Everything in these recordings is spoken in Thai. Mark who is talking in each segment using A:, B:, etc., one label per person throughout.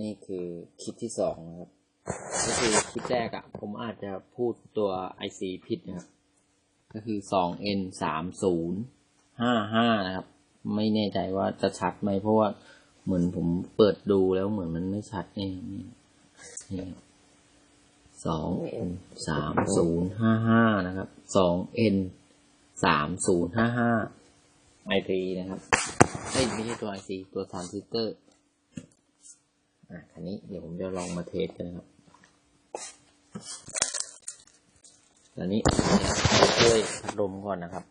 A: นี่คือคลิปที่สองนะครับ ก็คือคลิปแรกอะ่ะ ผมอาจจะพูดตัว IC ผิดนะครับ ก็คือสอง N สามศูนย์ห้าห้านะครับ ไม่แน่ใจว่าจะชัดไหมเพราะว่าเหมือนผมเปิดดูแล้วเหมือนมันไม่ชัดนี่นี่นี่สอง N สามศูนย์ห้าห้านะครับสอง N สามศูนย์ห้าห้าไอพีนะครับไม่ใช่ตัว IC ตัวทรานซิสเตอร์ อะคันนี้เดี๋ยวผมจะลองมาเทสกันนะครับตอนนี้ช่วยพัดลมก่อนนะครับ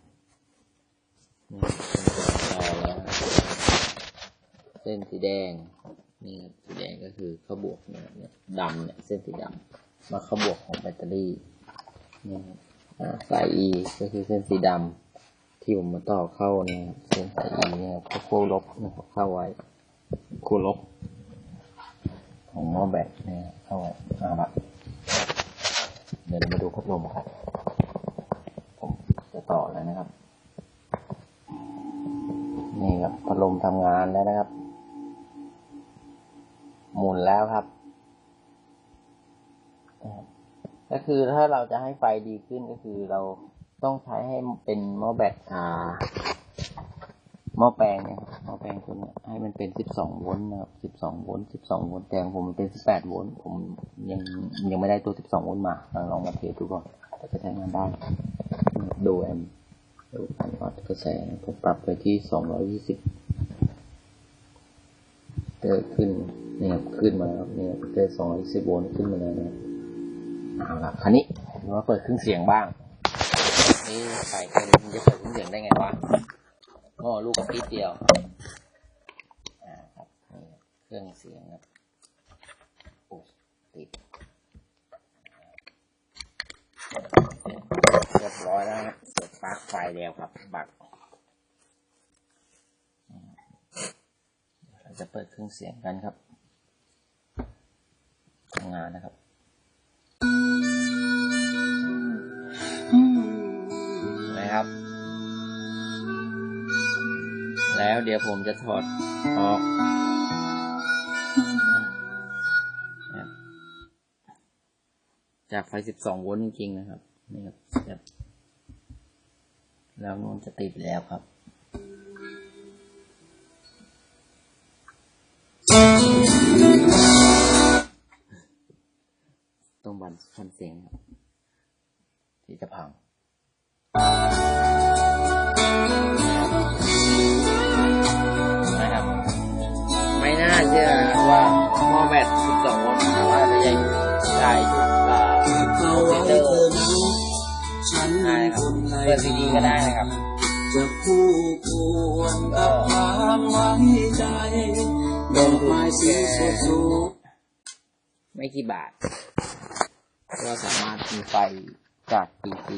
A: นี่เป็นตัวต่อแล้วเส้นสีแดงนี่ครับสีแดงก็คือข้าวบวกเนี่ยเนี่ยดำเนี่ยเส้นสีดำมาข้าวบวกของแบตเตอรี่นี่อ่าสาย E ก็คือเส้นสีดำที่ผมมาต่อเข้าเนี่ยเส้นสาย E เนี่ยก็คู่ลบเข้าไว้คู่ลบ ของหม้อแบตเนี่ยเข้าไว้เอาละเดี๋ยวมาดูพัดลมครับ ผมจะต่อแล้วนะครับ นี่ครับพัดลมทำงานแล้วนะครับ หมุนแล้วครับนะครับก็คือถ้าเราจะให้ไฟดีขึ้นก็คือเราต้องใช้ให้เป็นหม้อแบตอ่า หม้อแปลงเนี่ยครับหม้อแปลงตัวนี้ให้มันเป็น12โวลต์นะครับ12โวลต์12โวลต์แต่ของผมมันเป็น18โวลต์ผมยังยังไม่ได้ตัว12โวลต์มาลองลองมาเทสดูก่อนแต่จะใช้งานได้ดูแอมดูการวัดกระแสผมปรับไปที่220เจอขึ้นเนี่ยครับขึ้นมาแล้วเนี่ยเจอ220โวลต์ขึ้นมาแล้วนะเอาละคันนี้มว่าเปิดเครื่องเสียงบ้างนี่ใส่กันมันจะเปิดเครื่องเสียงได้ไงวะ โอ้ลูกกระปิดเดียวอ่าครับเครื่องเสียงครับโอ้ติดเรียบร้อยแล้วนะเปิดปลั๊กไฟแล้วครับ บักเราจะเปิดเครื่องเสียงกันครับทำงานนะครับนะครับ แล้ว เดี๋ยวผมจะถอดออกจากไฟ 12 โวลต์จริงๆ นะครับ นี่ครับ แล้วนนจะติดแล้วครับต้องบันฟันเสียงครับที่จะพัง เชื่อนะครับว่าหม้อแบต12โวลต์สามารถจะยังได้อ่า
B: เอาไว้เธอนั้นฉัน
A: ได้นะครับเปิดซีดีก็ได้นะครับ
B: จะคู่ควรกับความไว้ใจดอกไม้สีสดสด
A: ไม่กี่บาท ก็สามารถมีไฟจาก DC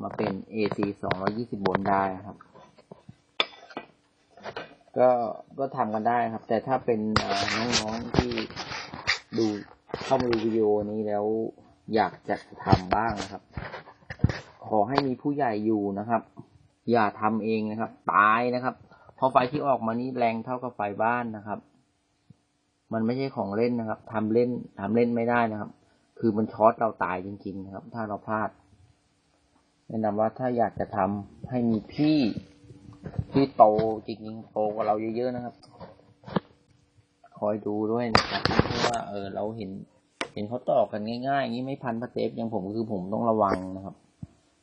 A: มาเป็น AC 220โวลต์ได้นะครับ ก็ก็ทำกันได้ครับ แต่ถ้าเป็นน้องๆที่ดูเข้ามาดูวิดีโอนี้แล้วอยากจะทำบ้างนะครับ ขอให้มีผู้ใหญ่อยู่นะครับ อย่าทำเองนะครับ ตายนะครับ เพราะไฟที่ออกมานี้แรงเท่ากับไฟบ้านนะครับ มันไม่ใช่ของเล่นนะครับทำเล่นทำเล่นไม่ได้นะครับ คือมันช็อตเราตายจริง ๆ นะครับ ถ้าเราพลาดแนะนำว่าถ้าอยากจะทำให้มีพี่ ที่โตจริงๆโตกว่าเราเยอะๆนะครับ คอยดูด้วยนะครับเพราะว่าเออเราเห็น เห็นเขาต่อกันง่ายๆอย่างนี้ไม่พันพาสเทปอย่างผมคือผมต้องระวังนะครับ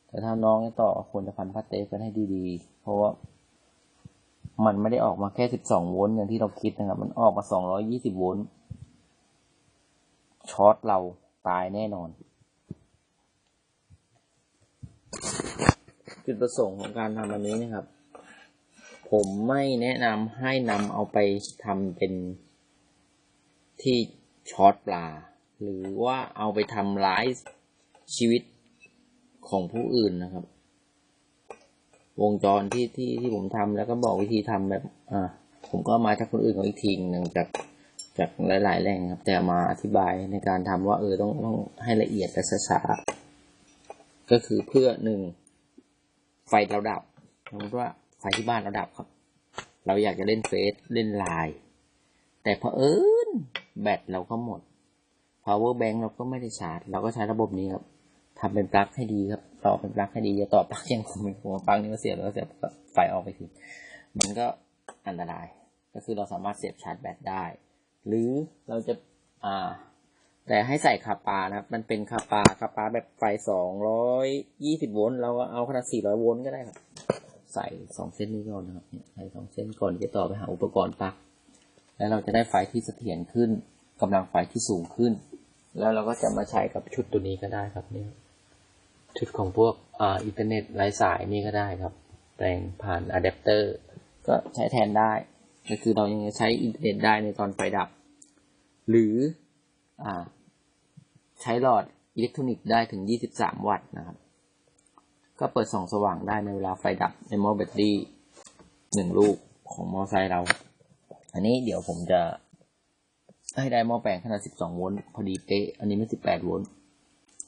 A: แต่ถ้าน้องต่อควรจะพันพาสเทปกันให้ดีๆ เพราะว่ามันไม่ได้ออกมาแค่12โวลต์อย่างที่เราคิดนะครับ มันออกมา220โวลต์ช็อตเราตายแน่นอน จุดประสงค์ของการทำอันนี้นะครับ ผมไม่แนะนำให้นำเอาไปทำเป็นที่ช็อตปลา หรือว่าเอาไปทำร้ายชีวิตของผู้อื่นนะครับ วงจรที่ที่ที่ผมทำแล้วก็บอกวิธีทำแบบ อ่า ผมก็มาจากคนอื่นของอีกทีหนึ่งจากจากหลายๆแหล่งครับ แต่มาอธิบายในการทำว่า เออต้องต้องให้ละเอียดและช้าๆก็คือเพื่อหนึ่งไฟเราดับสมมติว่า ไฟที่บ้านเราดับครับ เราอยากจะเล่นเฟซเล่นไลน์แต่เอิญแบตเราก็หมด power bank เราก็ไม่ได้ชาร์จ เราก็ใช้ระบบนี้ครับทำเป็นปลั๊กให้ดีครับ ต่อเป็นปลั๊กให้ดีอย่าต่อปลั๊กยังคงเป็นหัวปลั๊กนี้มาเสียบแล้วเสียบไฟออกไปทีมันก็อันตราย ก็คือเราสามารถเสียบชาร์จแบตได้ หรือเราจะอ่า แต่ให้ใส่คาปานะครับ มันเป็นคาปาคาปาแบบไฟสองร้อยยี่สิบโวลต์เราก็เอาขนาดสี่ร้อยโวลต์ก็ได้ครับ ใส่สองเส้นนี้ก่อนนะครับเนี่ยใส่สองเส้นก่อนจะต่อไปหาอุปกรณ์ปลั๊กแล้วเราจะได้ไฟที่เสถียรขึ้นกำลังไฟที่สูงขึ้น แล้วเราก็จะมาใช้กับชุดตัวนี้ก็ได้ครับเนี่ยชุดของพวกอ่าอินเทอร์เน็ตไร้สายนี่ก็ได้ครับ แปลงผ่านอะแดปเตอร์ก็ใช้แทนได้ ก็คือเรายังใช้อินเทอร์เน็ตได้ในตอนไฟดับ หรืออ่าใช้หลอดอิเล็กทรอนิกส์ได้ถึง 23 วัตต์นะครับ ก็เปิดส่องสว่างได้ในเวลาไฟดับในมอแบตเตอรี่หนึ่งลูกของมอไซค์เรา อันนี้เดี๋ยวผมจะให้ได้มอแปลงขนาด 12 โวลต์พอดีเป๊ะ อันนี้ไม่ 18 โวลต์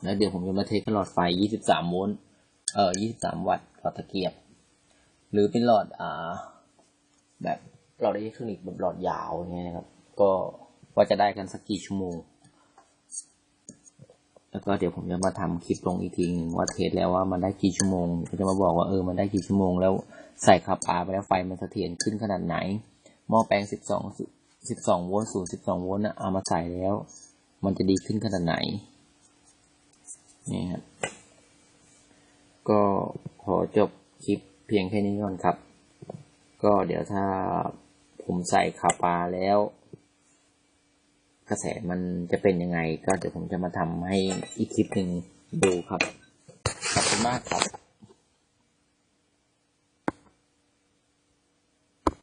A: แล้วเดี๋ยวผมจะมาเทสหลอดไฟ 23 โวลต์ เอ่อ 23 วัตต์หลอดตะเกียบ หรือเป็นหลอด อ่า แบบหลอดอิเล็กทรอนิกส์แบบหลอดยาวอย่างเงี้ยนะครับ ก็ว่าจะได้กันสักกี่ชั่วโมง แล้วก็เดี๋ยวผมจะมาทำคลิปลงอีกทีหนึงว่าเทสแล้วว่ามันได้กี่ชั่วโมงก็จะมาบอกว่าเออมันได้กี่ชั่วโมง แล้วใส่ขับอาไปแล้วไฟมันเสถียรขึ้นขนาดไหนหม้อแปลง 12 12โวลต์สูง12โวลต์นะเอามาใส่แล้ว มันจะดีขึ้นขนาดไหนนี่ครับก็ขอจบคลิปเพียงแค่นี้ก่อนครับ ก็เดี๋ยวถ้าผมใส่คาปาแล้ว กระแสมันจะเป็นยังไง ก็เดี๋ยวผมจะมาทำให้อีกคลิปหนึ่งดูครับ ขอบคุณมากครับ